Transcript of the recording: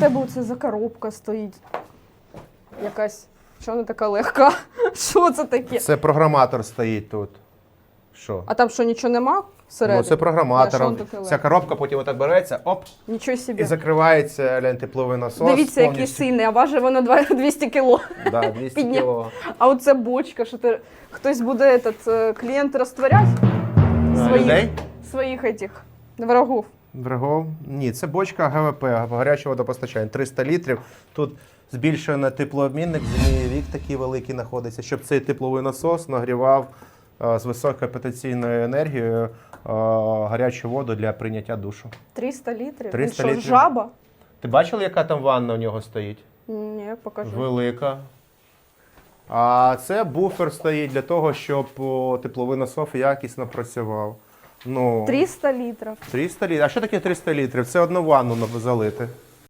тебе оце за коробка стоїть? Якась. Що вона така легка? Що це таке? Це програматор стоїть тут. Що? А там що, нічого нема всередині? Ну, це програматор. що воно таке Ця легке? коробка потім отак береться, оп, Нічого і закривається глянь, тепловий насос. Дивіться, який повністю. сильний, а важить воно два- 200 кіло. Да, 200 Підняв. кіло. А оце бочка, що ти хтось буде этот, е, клієнт розтворять А, своїх, Людей? своїх этих врагов. Врагов? Ні, це бочка ГВП, гарячого водопостачання, 300 літрів. Тут збільшено теплообмінник, вік такий великий знаходиться, щоб цей тепловий насос нагрівав е, з високою потенційною енергією е, гарячу воду для прийняття душу. 300 літрів? 300 Він що, літрів. жаба? Ти бачила, яка там ванна у нього стоїть? Ні, покажи. Велика. А це буфер стоїть для того, щоб о, тепловий насос якісно працював. Ну, 300 літрів. 300 літрів. А що таке 300 літрів? Це одну ванну залити.